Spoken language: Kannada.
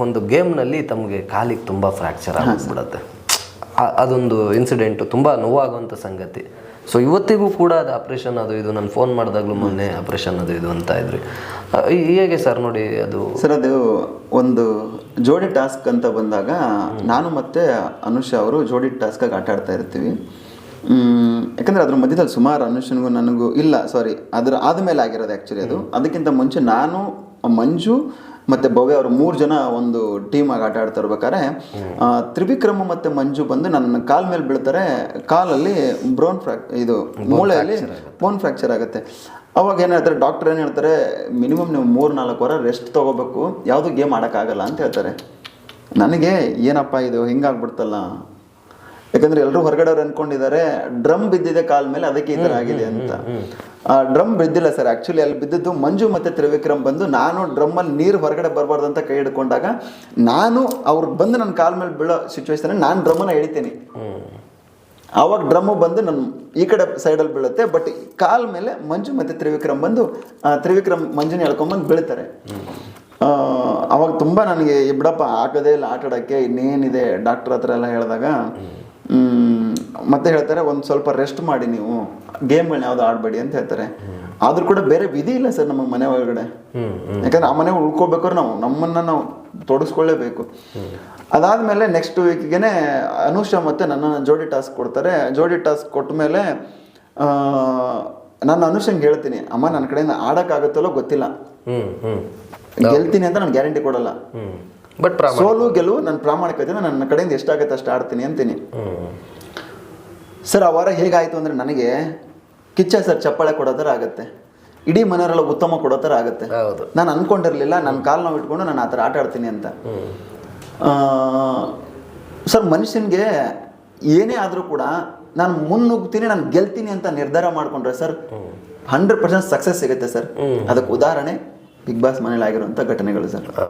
ಒಂದು ಗೇಮ್ನಲ್ಲಿ ತಮಗೆ ಕಾಲಿಗೆ ತುಂಬ ಫ್ರ್ಯಾಕ್ಚರ್ ಆಗಿಬಿಡುತ್ತೆ ಅದೊಂದು ಇನ್ಸಿಡೆಂಟು ತುಂಬ ನೋವಾಗುವಂಥ ಸಂಗತಿ. ಸೊ ಇವತ್ತಿಗೂ ಕೂಡ ಅದು ಆಪ್ರೇಷನ್ ಅದು ಇದು ನಾನು ಫೋನ್ ಮಾಡಿದಾಗಲೂ ಮೊನ್ನೆ ಆಪ್ರೇಷನ್ ಅದು ಇದು ಅಂತ ಇದ್ರಿ. ಹೇಗೆ ಸರ್ ನೋಡಿ ಅದು? ಸರ್ ಅದು ಒಂದು ಜೋಡಿ ಟಾಸ್ಕ್ ಅಂತ ಬಂದಾಗ ನಾನು ಮತ್ತೆ ಅನುಷ ಅವರು ಜೋಡಿ ಟಾಸ್ಕಾಗಿ ಆಟ ಆಡ್ತಾ ಇರ್ತೀವಿ. ಯಾಕಂದ್ರೆ ಅದ್ರ ಮಧ್ಯದಲ್ಲಿ ಸುಮಾರು ಅನುಷನ್ಗೂ ನನಗೂ ಇಲ್ಲ ಸಾರಿ ಅದ್ರ ಆದಮೇಲೆ ಆಗಿರೋದು ಆ್ಯಕ್ಚುಲಿ ಅದು. ಅದಕ್ಕಿಂತ ಮುಂಚೆ ನಾನು ಮಂಜು ಮತ್ತೆ ಭವ್ಯ ಅವರು ಮೂರು ಜನ ಒಂದು ಟೀಮ್ ಆಗಿ ಆಟ ಆಡ್ತಾ ಇರ್ಬೇಕಾದ್ರೆ ತ್ರಿವಿಕ್ರಮ ಮತ್ತೆ ಮಂಜು ಬಂದು ನನ್ನ ಕಾಲ್ ಮೇಲೆ ಬೀಳ್ತಾರೆ ಕಾಲಲ್ಲಿ ಬ್ರೋನ್ ಫ್ರಾಕ್ ಇದು ಮೂಳೆಯಲ್ಲಿ ಬೋನ್ ಫ್ರಾಕ್ಚರ್ ಆಗುತ್ತೆ. ಅವಾಗ ಏನು ಹೇಳ್ತಾರೆ ಡಾಕ್ಟರ್ ಏನು ಹೇಳ್ತಾರೆ ಮಿನಿಮಮ್ ನೀವು ಮೂರು ನಾಲ್ಕು ವಾರ ರೆಸ್ಟ್ ತೊಗೋಬೇಕು ಯಾವುದು ಗೇಮ್ ಆಡೋಕ್ಕಾಗಲ್ಲ ಅಂತ ಹೇಳ್ತಾರೆ. ನನಗೆ ಏನಪ್ಪ ಇದು ಹಿಂಗಾಗ್ಬಿಡ್ತಲ್ಲ ಯಾಕಂದ್ರೆ ಎಲ್ಲರೂ ಹೊರಗಡೆ ಅನ್ಕೊಂಡಿದ್ದಾರೆ ಡ್ರಮ್ ಬಿದ್ದಿದೆ ಕಾಲ್ ಮೇಲೆ ಅದಕ್ಕೆ ಈ ತರ ಆಗಿದೆ ಅಂತ. ಆ ಡ್ರಮ್ ಬಿದ್ದಿಲ್ಲ ಸರ್. ಆಕ್ಚುಲಿ ಅಲ್ಲಿ ಬಿದ್ದಿದ್ದು ಮಂಜು ಮತ್ತೆ ತ್ರಿವಿಕ್ರಮ್ ಬಂದು ನಾನು ಡ್ರಮ್ ಅಲ್ಲಿ ನೀರು ಹೊರಗಡೆ ಬರಬಾರ್ದು ಅಂತ ಕೈ ಹಿಡ್ಕೊಂಡಾಗ ನಾನು ಅವ್ರು ಬಂದು ನನ್ನ ಕಾಲ್ ಮೇಲೆ ಬೀಳೋ ಸಿಚುವೇಶನ್ ನಾನು ಡ್ರಮ್ಮನ್ನ ಎಳಿತೀನಿ. ಆವಾಗ ಡ್ರಮ್ಮು ಬಂದು ನನ್ನ ಈ ಕಡೆ ಸೈಡಲ್ಲಿ ಬೀಳುತ್ತೆ ಬಟ್ ಕಾಲ್ ಮೇಲೆ ಮಂಜು ಮತ್ತೆ ತ್ರಿವಿಕ್ರಮ್ ಬಂದು ತ್ರಿವಿಕ್ರಮ್ ಮಂಜುನ ಎಳ್ಕೊಂಬಂದು ಬೀಳ್ತಾರೆ. ಅವಾಗ ತುಂಬ ನನಗೆ ಬಿಡಪ್ಪ ಆಗೋದೇ ಇಲ್ಲ ಆಟಾಡೋಕ್ಕೆ ಇನ್ನೇನಿದೆ? ಡಾಕ್ಟರ್ ಹತ್ರ ಎಲ್ಲ ಹೇಳಿದಾಗ ಮತ್ತೆ ಹೇಳ್ತಾರೆ ಒಂದು ಸ್ವಲ್ಪ ರೆಸ್ಟ್ ಮಾಡಿ ನೀವು. ಗೇಮ್ಗಳನ್ನ ಯಾವುದು ಆಡಬೇಡಿ ಅಂತ ಹೇಳ್ತಾರೆ. ಆದ್ರೂ ಕೂಡ ಬೇರೆ ವಿಧಿ ಇಲ್ಲ ಸರ್ ನಮ್ಮ ಮನೆ ಒಳಗಡೆ. ಯಾಕಂದ್ರೆ ಆ ಮನೆ ಉಳ್ಕೋಬೇಕಾದ್ರೆ ನಾವು. ನಮ್ಮನ್ನ ನಾವು ತೊಡಸ್ಕೊಳ್ಳೇಬೇಕು. ಅದಾದ್ಮೇಲೆ ನೆಕ್ಸ್ಟ್ ವೀಕ್ಗೆನೆ ಅನುಷಾ ಮತ್ತೆ ನನ್ನ ಜೋಡಿ ಟಾಸ್ಕ್ ಕೊಡ್ತಾರೆ. ಜೋಡಿ ಟಾಸ್ಕ್ ಕೊಟ್ಟ ಮೇಲೆ ನಾನು ಅನುಷಂಗೆ ಹೇಳ್ತೀನಿ. ಅಮ್ಮ ನನ್ನ ಕಡೆಯಿಂದ ಆಡೋಕ್ಕಾಗುತ್ತಲ್ಲೋ ಗೊತ್ತಿಲ್ಲ. ಗೆಲ್ತೀನಿ ಅಂತ ನಾನು ಗ್ಯಾರಂಟಿ ಕೊಡಲ್ಲ. ಬಟ್ ಸೋಲು ಗೆಲುವು ನನ್ನ ಪ್ರಾಮಾಣಿಕತೆ ನನ್ನ ಕಡೆಯಿಂದ ಎಷ್ಟಾಗುತ್ತೆ ಅಷ್ಟು ಆಡ್ತೀನಿ ಅಂತೀನಿ. ಸರ್ ಆ ವಾರ ಹೇಗಾಯಿತು ಅಂದರೆ ನನಗೆ ಕಿಚ್ಚ ಸರ್ ಚಪ್ಪಾಳೆ ಕೊಡೋ ಥರ ಆಗುತ್ತೆ. ಇಡೀ ಮನೆಯವರೆಲ್ಲ ಉತ್ತಮ ಕೊಡೋ ಥರ ಆಗುತ್ತೆ. ನಾನು ಅಂದ್ಕೊಂಡಿರಲಿಲ್ಲ ನನ್ನ ಕಾಲು ನಾವು ಇಟ್ಕೊಂಡು ನಾನು ಆ ಥರ ಆಟ ಆಡ್ತೀನಿ ಅಂತ. ಸರ್ ಮನುಷ್ಯನಿಗೆ ಏನೇ ಆದರೂ ಕೂಡ ನಾನು ಮುನ್ನುಗ್ತೀನಿ ನಾನು ಗೆಲ್ತೀನಿ ಅಂತ ನಿರ್ಧಾರ ಮಾಡಿಕೊಂಡ್ರೆ ಸರ್ ಹಂಡ್ರೆಡ್ ಪರ್ಸೆಂಟ್ ಸಕ್ಸಸ್ ಸಿಗುತ್ತೆ ಸರ್. ಅದಕ್ಕೆ ಉದಾಹರಣೆ ಬಿಗ್ ಬಾಸ್ ಮನೇಲಿ ಆಗಿರುವಂಥ ಘಟನೆಗಳು ಸರ್.